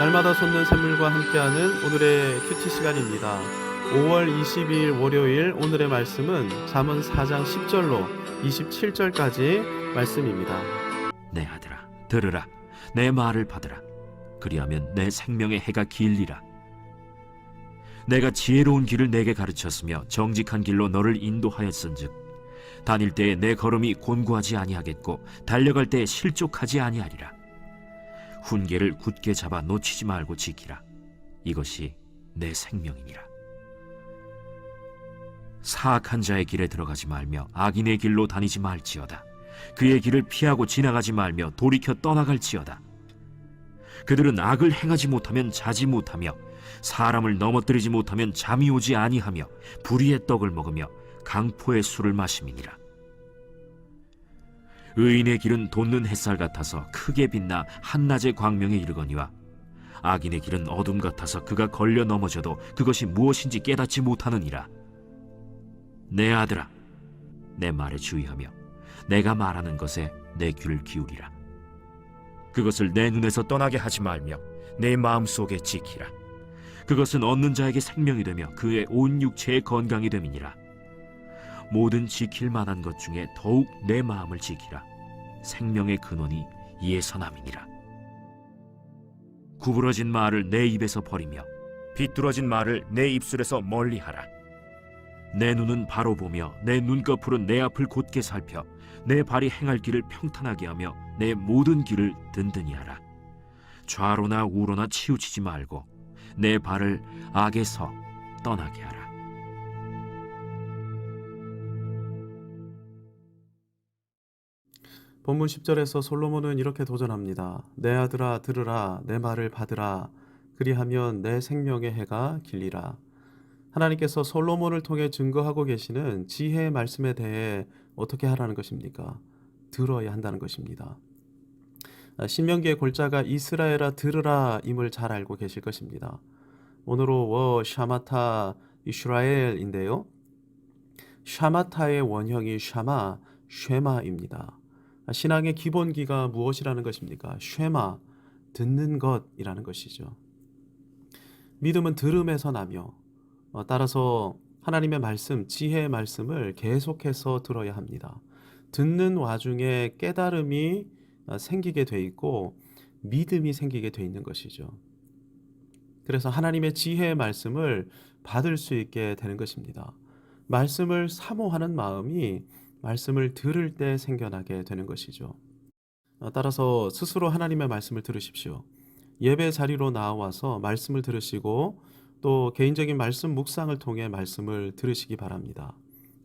날마다 솟는 샘물과 함께하는 오늘의 큐티 시간입니다. 5월 22일 월요일 오늘의 말씀은 잠언 4장 10절로 27절까지 말씀입니다. 내 아들아 들으라 내 말을 받으라 그리하면 내 생명의 해가 길리라 내가 지혜로운 길을 내게 가르쳤으며 정직한 길로 너를 인도하였은즉 다닐 때에 내 걸음이 곤고하지 아니하겠고 달려갈 때에 실족하지 아니하리라 훈계를 굳게 잡아 놓치지 말고 지키라 이것이 내 생명이니라 사악한 자의 길에 들어가지 말며 악인의 길로 다니지 말지어다 그의 길을 피하고 지나가지 말며 돌이켜 떠나갈지어다. 그들은 악을 행하지 못하면 자지 못하며 사람을 넘어뜨리지 못하면 잠이 오지 아니하며 불의의 떡을 먹으며 강포의 술을 마심이니라. 의인의 길은 돋는 햇살 같아서 크게 빛나 한낮의 광명에 이르거니와 악인의 길은 어둠 같아서 그가 걸려 넘어져도 그것이 무엇인지 깨닫지 못하느니라. 내 아들아, 내 말에 주의하며 내가 말하는 것에 내 귀를 기울이라. 그것을 내 눈에서 떠나게 하지 말며 내 마음 속에 지키라. 그것은 얻는 자에게 생명이 되며 그의 온 육체의 건강이 됨이니라. 모든 지킬 만한 것 중에 더욱 내 마음을 지키라. 생명의 근원이 남이니라. 구부러진 말을 내 입에서 버리며 비뚤어진 말을 내 입술에서 멀리하라. 내 눈은 바로 보며 내 눈꺼풀은 내 앞을 곧게 살펴 내 발이 행할 길을 평탄하게 하며 내 모든 길을 든든히 하라. 좌로나 우로나 치우치지 말고 내 발을 악에서 떠나게 하라. 본문 10절에서 솔로몬은 이렇게 도전합니다. 내 아들아 들으라 내 말을 받으라 그리하면 내 생명의 해가 길리라. 하나님께서 솔로몬을 통해 증거하고 계시는 지혜의 말씀에 대해 어떻게 하라는 것입니까? 들어야 한다는 것입니다. 아, 신명기의 골자가 이스라엘아 들으라 임을 잘 알고 계실 것입니다. 오늘로 워 샤마타 이스라엘인데요. 샤마타의 원형이 샤마 쉐마입니다. 아, 신앙의 기본기가 무엇이라는 것입니까? 쉐마 듣는 것이라는 것이죠. 믿음은 들음에서 나며 어, 따라서 하나님의 말씀, 지혜의 말씀을 계속해서 들어야 합니다. 듣는 와중에 깨달음이 어, 생기게 돼 있고 믿음이 생기게 돼 있는 것이죠. 그래서 하나님의 지혜의 말씀을 받을 수 있게 되는 것입니다. 말씀을 사모하는 마음이 말씀을 들을 때 생겨나게 되는 것이죠. 어, 따라서 스스로 하나님의 말씀을 들으십시오. 예배 자리로 나와서 말씀을 들으시고 또 개인적인 말씀 묵상을 통해 말씀을 들으시기 바랍니다.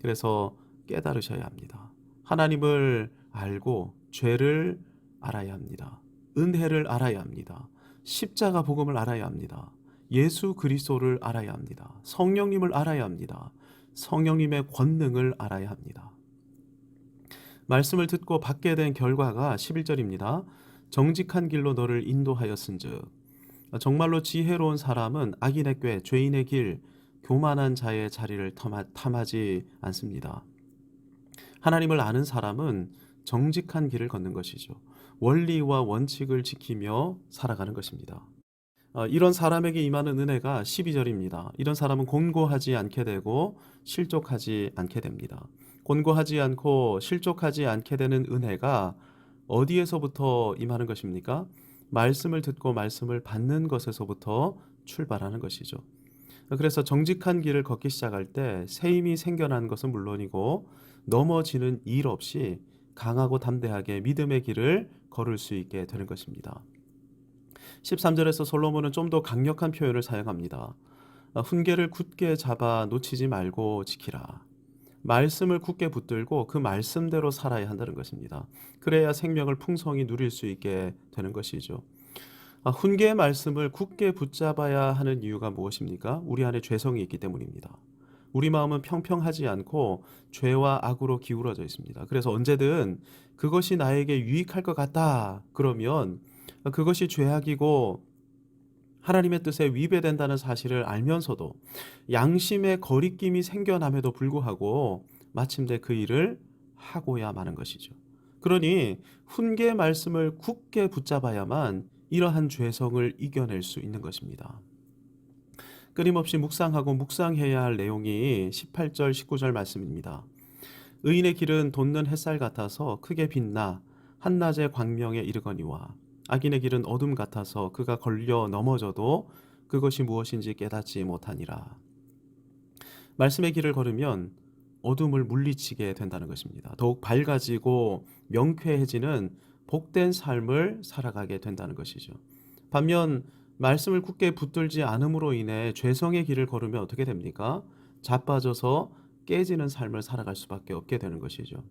그래서 깨달으셔야 합니다. 하나님을 알고 죄를 알아야 합니다. 은혜를 알아야 합니다. 십자가 복음을 알아야 합니다. 예수 그리스도를 알아야 합니다. 성령님을 알아야 합니다. 성령님의 권능을 알아야 합니다. 말씀을 듣고 받게 된 결과가 11절입니다. 정직한 길로 너를 인도하였은즉 정말로 지혜로운 사람은 악인의 꾀, 죄인의 길, 교만한 자의 자리를 탐하지 않습니다. 하나님을 아는 사람은 정직한 길을 걷는 것이죠. 원리와 원칙을 지키며 살아가는 것입니다. 어, 이런 사람에게 임하는 은혜가 12절입니다. 이런 사람은 곤고하지 않게 되고 실족하지 않게 됩니다. 곤고하지 않고 실족하지 않게 되는 은혜가 어디에서부터 임하는 것입니까? 말씀을 듣고 말씀을 받는 것에서부터 출발하는 것이죠. 그래서 정직한 길을 걷기 시작할 때새 힘이 생겨난 것은 물론이고 넘어지는 일 없이 강하고 담대하게 믿음의 길을 걸을 수 있게 되는 것입니다. 13절에서 솔로몬은 좀 더 강력한 표현을 사용합니다. 훈계를 굳게 잡아 놓치지 말고 지키라. 말씀을 굳게 붙들고 그 말씀대로 살아야 한다는 것입니다. 그래야 생명을 풍성히 누릴 수 있게 되는 것이죠. 아, 훈계의 말씀을 굳게 붙잡아야 하는 이유가 무엇입니까? 우리 안에 죄성이 있기 때문입니다. 우리 마음은 평평하지 않고 죄와 악으로 기울어져 있습니다. 그래서 언제든 그것이 나에게 유익할 것 같다. 그러면 그것이 죄악이고 하나님의 뜻에 위배된다는 사실을 알면서도 양심의 거리낌이 생겨남에도 불구하고 마침내 그 일을 하고야 마는 것이죠. 그러니 훈계 말씀을 굳게 붙잡아야만 이러한 죄성을 이겨낼 수 있는 것입니다. 끊임없이 묵상하고 묵상해야 할 내용이 18절, 19절 말씀입니다. 의인의 길은 돋는 햇살 같아서 크게 빛나 한낮의 광명에 이르거니와 악인의 길은 어둠 같아서 그가 걸려 넘어져도 그것이 무엇인지 깨닫지 못하니라. 말씀의 길을 걸으면 어둠을 물리치게 된다는 것입니다. 더욱 밝아지고 명쾌해지는 복된 삶을 살아가게 된다는 것이죠. 반면 말씀을 굳게 붙들지 않음으로 인해 죄성의 길을 걸으면 어떻게 됩니까? 자빠져서 깨지는 삶을 살아갈 수밖에 없게 되는 것이죠.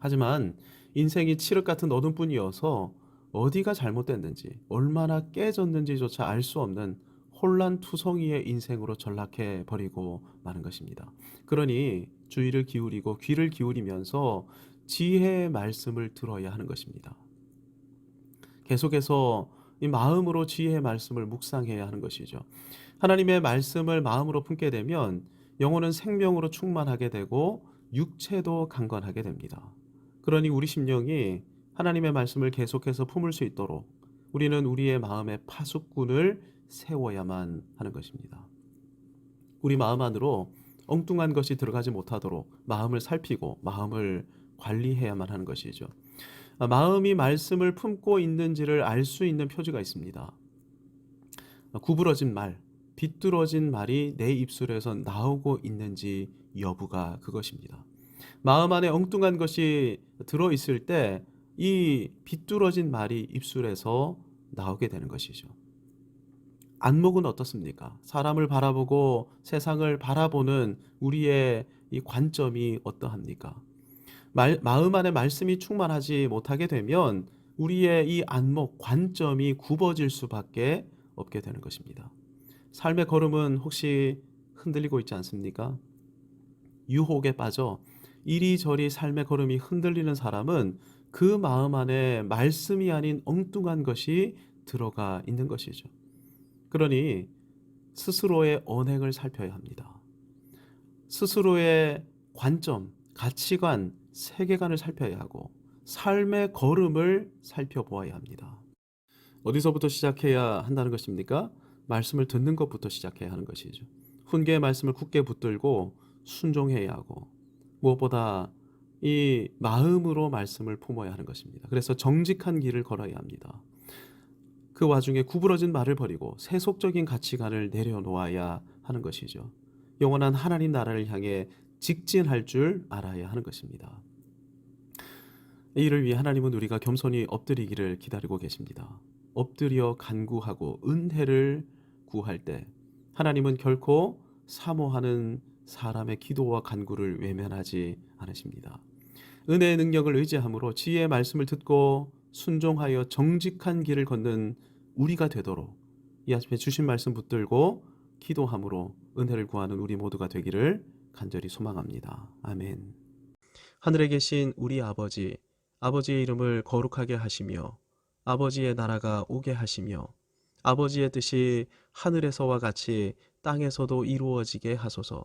하지만 인생이 칠흑 같은 어둠뿐이어서 어디가 잘못됐는지 얼마나 깨졌는지조차 알 수 없는 혼란투성이의 인생으로 전락해 버리고 마는 것입니다. 그러니 주의를 기울이고 귀를 기울이면서 지혜의 말씀을 들어야 하는 것입니다. 계속해서 이 마음으로 지혜의 말씀을 묵상해야 하는 것이죠. 하나님의 말씀을 마음으로 품게 되면 영혼은 생명으로 충만하게 되고 육체도 강건하게 됩니다. 그러니 우리 심령이 하나님의 말씀을 계속해서 품을 수 있도록 우리는 우리의 마음의 파수꾼을 세워야만 하는 것입니다. 우리 마음 안으로 엉뚱한 것이 들어가지 못하도록 마음을 살피고 마음을 관리해야만 하는 것이죠. 아, 마음이 말씀을 품고 있는지를 알 수 있는 표지가 있습니다. 아, 구부러진 말, 비뚤어진 말이 내 입술에서 나오고 있는지 여부가 그것입니다. 마음 안에 엉뚱한 것이 들어 있을 때 이 비뚤어진 말이 입술에서 나오게 되는 것이죠. 안목은 어떻습니까? 사람을 바라보고 세상을 바라보는 우리의 이 관점이 어떠합니까? 말, 마음 안에 말씀이 충만하지 못하게 되면 우리의 이 안목, 관점이 굽어질 수밖에 없게 되는 것입니다. 삶의 걸음은 혹시 흔들리고 있지 않습니까? 유혹에 빠져 이리저리 삶의 걸음이 흔들리는 사람은 그 마음 안에 말씀이 아닌 엉뚱한 것이 들어가 있는 것이죠. 그러니 스스로의 언행을 살펴야 합니다. 스스로의 관점, 가치관, 세계관을 살펴야 하고 삶의 걸음을 살펴보아야 합니다. 어디서부터 시작해야 한다는 것입니까? 말씀을 듣는 것부터 시작해야 하는 것이죠. 훈계의 말씀을 굳게 붙들고 순종해야 하고 무엇보다 이 마음으로 말씀을 품어야 하는 것입니다. 그래서 정직한 길을 걸어야 합니다. 그 와중에 구부러진 말을 버리고 세속적인 가치관을 내려놓아야 하는 것이죠. 영원한 하나님 나라를 향해 직진할 줄 알아야 하는 것입니다. 이 일을 위해 하나님은 우리가 겸손히 엎드리기를 기다리고 계십니다. 엎드려 간구하고 은혜를 구할 때 하나님은 결코 사모하는 사람의 기도와 간구를 외면하지 않으십니다. 은혜의 능력을 의지함으로 지혜의 말씀을 듣고 순종하여 정직한 길을 걷는 우리가 되도록 이 아침에 주신 말씀 붙들고 기도함으로 은혜를 구하는 우리 모두가 되기를 간절히 소망합니다. 아멘. 하늘에 계신 우리 아버지, 아버지의 이름을 거룩하게 하시며 아버지의 나라가 오게 하시며 아버지의 뜻이 하늘에서와 같이 땅에서도 이루어지게 하소서.